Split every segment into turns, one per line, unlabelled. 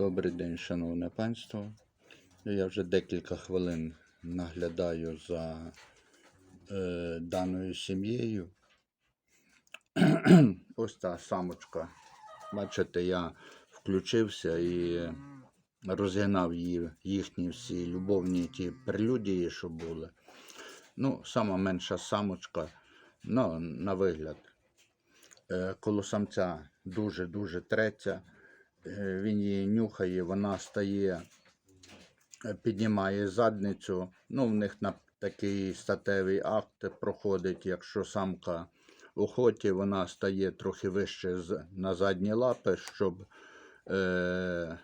Добрий день, шановне панство. Я вже декілька хвилин наглядаю за е, даною сім'єю. Ось та самочка. Бачите, я включився і розігнав її, їхні всі любовні ті прелюдії, що були. Ну, сама менша самочка, ну, на вигляд. Е, коло самця дуже-дуже треться. Е, Він її нюхає, вона стає, е, піднімає задницю. Ну, в них на такий статевий акт проходить, якщо самка в охоті, вона стає трохи вище на задні лапи, щоб е,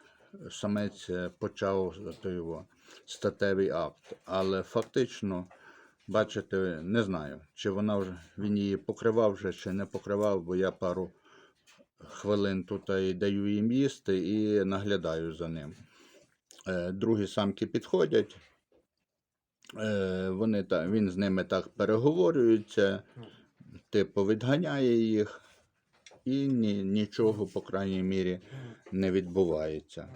самець е, почав його статевий акт. Але фактично, бачите, не знаю, чи вона вже він її покривав вже, чи не покривав, бо я пару хвилин тут і даю їм їсти і наглядаю за ним. Е, Другі самки підходять, е, вони він з ними так переговорюється, типу відганяє їх, і ні, нічого, по крайній мірі, не відбувається.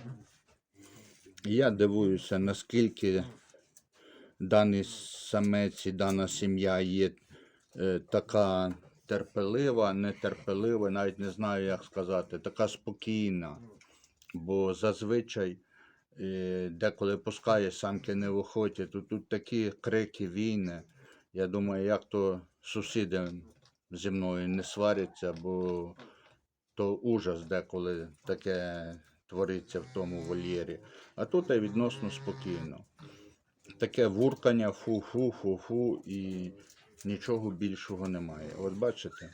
Я дивуюся, наскільки даний самець і дана сім'я є е, така терпелива, нетерпелива, навіть не знаю, як сказати, така спокійна. Бо зазвичай е, деколи пускає самки не в охоті, то тут такі крики війни. Я думаю, як то сусіди зі мною не сваряться, бо то ужас деколи таке твориться в тому вольєрі. А тут і відносно спокійно. Таке вуркання, фу-фу-фу-фу, і нічого більшого немає. От бачите?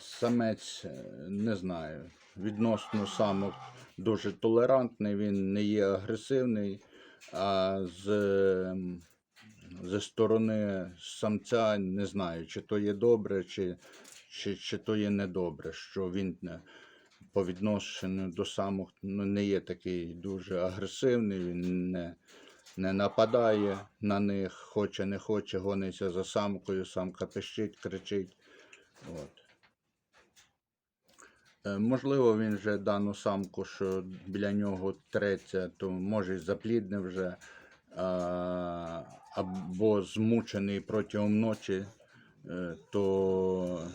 Самець, е, не знаю, відносно самок дуже толерантний, він не є агресивний, а з, зі сторони самця не знаю, чи то є добре, чи, чи, чи то є недобре, що він не, по відношенню до самок ну, не є такий дуже агресивний, він не, не нападає на них, хоче, не хоче, гониться за самкою, самка пищить, кричить. От. Е, Можливо, він вже дану самку, що біля нього треться, то може й заплідне вже, або змучений протягом ночі, е, то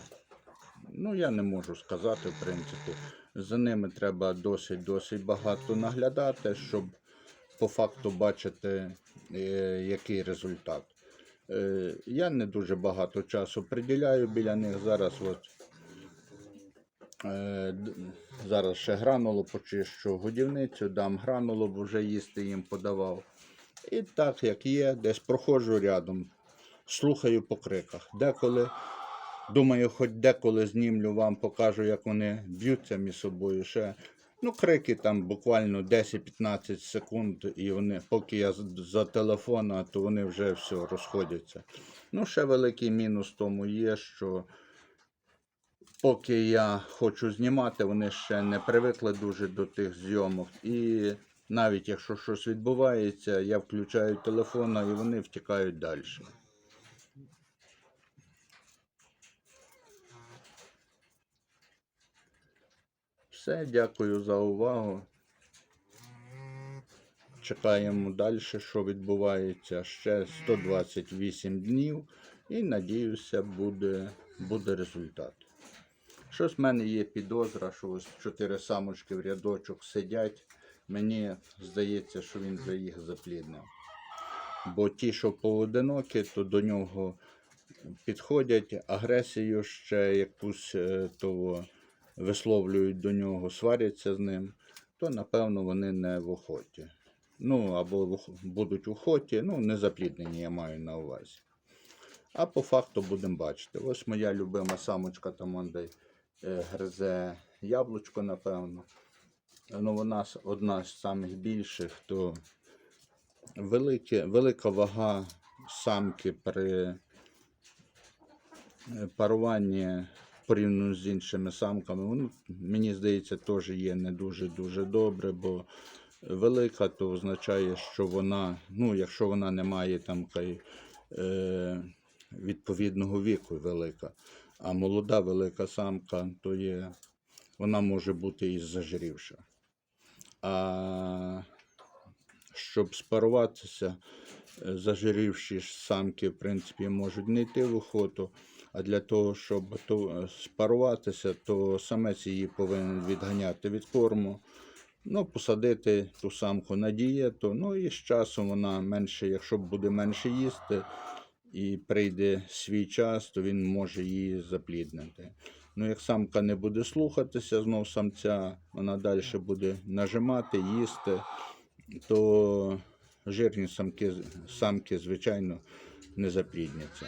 ну, я не можу сказати, в принципі. За ними треба досить-досить багато наглядати, щоб по факту бачити, е, який результат. Е, Я не дуже багато часу приділяю біля них. Зараз от Е, Зараз ще гранулу почищу годівницю, дам гранулу, бо вже їсти їм подавав. І так, як є, десь проходжу рядом, слухаю по криках. Деколи, думаю, хоч деколи знімлю вам, покажу, як вони б'ються між собою. Ще, ну, крики там буквально 10-15 секунд, і вони, поки я за телефона, то вони вже все розходяться. Ну, ще великий мінус тому є, що поки я хочу знімати, вони ще не привикли дуже до тих зйомок. І навіть якщо щось відбувається, я включаю телефон, і вони втікають далі. Все, дякую за увагу. Чекаємо далі, що відбувається ще 128 днів, і надіюся, буде, буде результат. Щось в мене є підозра, що ось чотири самочки в рядочок сидять. Мені здається, що він вже їх запліднив. Бо ті, що поодинокі, то до нього підходять, агресію ще якусь е, того висловлюють до нього, сваряться з ним, то напевно вони не в охоті. Ну, або будуть в охоті, ну, не запліднені, я маю на увазі. А по факту будемо бачити. Ось моя любима самочка там он де е, гризе яблучко, напевно. Ну, вона одна з самих більших, то велике, велика вага самки при е, паруванні порівняно з іншими самками. Воно, мені здається, теж є не дуже-дуже добре, бо велика, то означає, що вона, ну, якщо вона не має там кай, е, відповідного віку велика. А молода велика самка, то є, вона може бути і зажрівша. А щоб спаруватися, зажирівші самки, в принципі, можуть не йти в охоту. А для того, щоб то, е, спаруватися, то самець її повинен відганяти від корму. Ну, посадити ту самку на дієту. Ну і з часом вона менше, якщо буде менше їсти і прийде свій час, то він може її запліднити. Ну, як самка не буде слухатися знов самця, вона далі буде нажимати, їсти, то жирні самки, самки, звичайно, не заплідняться.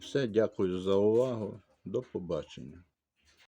Все, дякую за увагу. До побачення.